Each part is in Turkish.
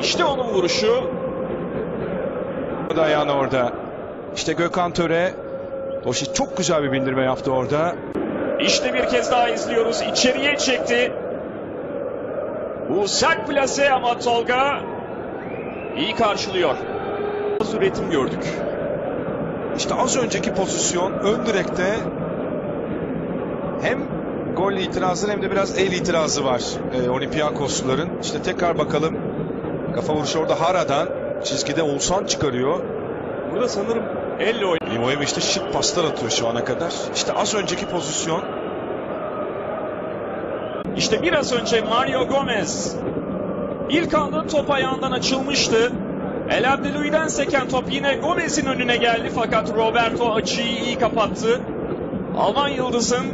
İşte onun vuruşu. Ayağını orada. İşte Gökhan Töre. Doşi çok güzel bir bindirme yaptı orada. İşte bir kez daha izliyoruz. İçeriye çekti. Bu sert plase ama Tolga iyi karşılıyor. Az üretim gördük. İşte az önceki pozisyon ön direkte hem gol itirazı hem de biraz el itirazı var e, Olympiakosluların. İşte tekrar bakalım. Kafa vuruşu orada Hara'dan. Çizgide Oğuzhan çıkarıyor. Burada sanırım elle oynuyor. Limoyev işte şık paslar atıyor şu ana kadar. İşte az önceki pozisyon. İşte biraz önce Mario Gomez ilk anda top ayağından açılmıştı. El Abdeloui'den seken top yine Gomez'in önüne geldi fakat Roberto açıyı iyi kapattı. Alman Yıldız'ın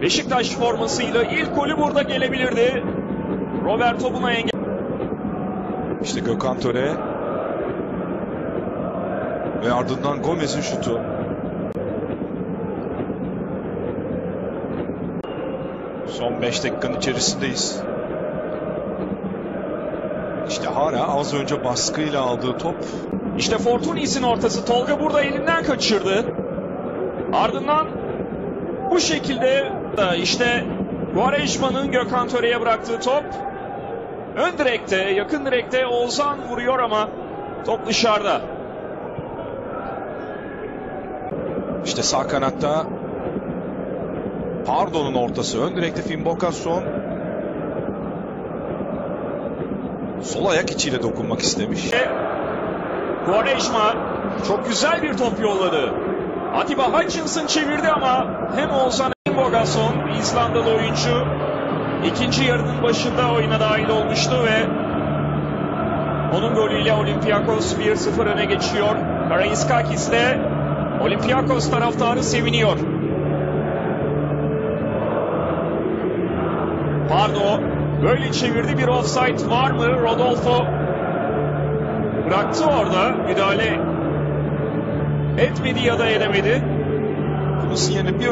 Beşiktaş formasıyla ilk golü burada gelebilirdi. Roberto buna engel. İşte Gökhan Töre. Ve ardından Gomez'in şutu. Son 5 dakikanın içerisindeyiz. İşte Hara az önce baskıyla aldığı top İşte Fortunis'in ortası Tolga burada elinden kaçırdı. Ardından bu şekilde işte Quaresma'nın Gökhan Töre'ye bıraktığı top ön direkte, yakın direkte Oğuzhan vuruyor ama top dışarıda. İşte sağ kanatta Pardon'un ortası. Ön direkte Fimbokasson sol ayak içiyle dokunmak istemiş. Quaresma çok güzel bir top yolladı. Atiba Hutchinson çevirdi ama hem Oğuzhan hem Bogason İzlandalı oyuncu ikinci yarının başında oyuna dahil olmuştu ve onun golüyle Olympiakos 1-0 öne geçiyor. Karaiskakis de Olympiakos taraftarı seviniyor. Pardo böyle çevirdi bir offside var mı? Rodolfo bıraktı orada müdahale etmedi ya da edemedi. Bunun sinyalini bir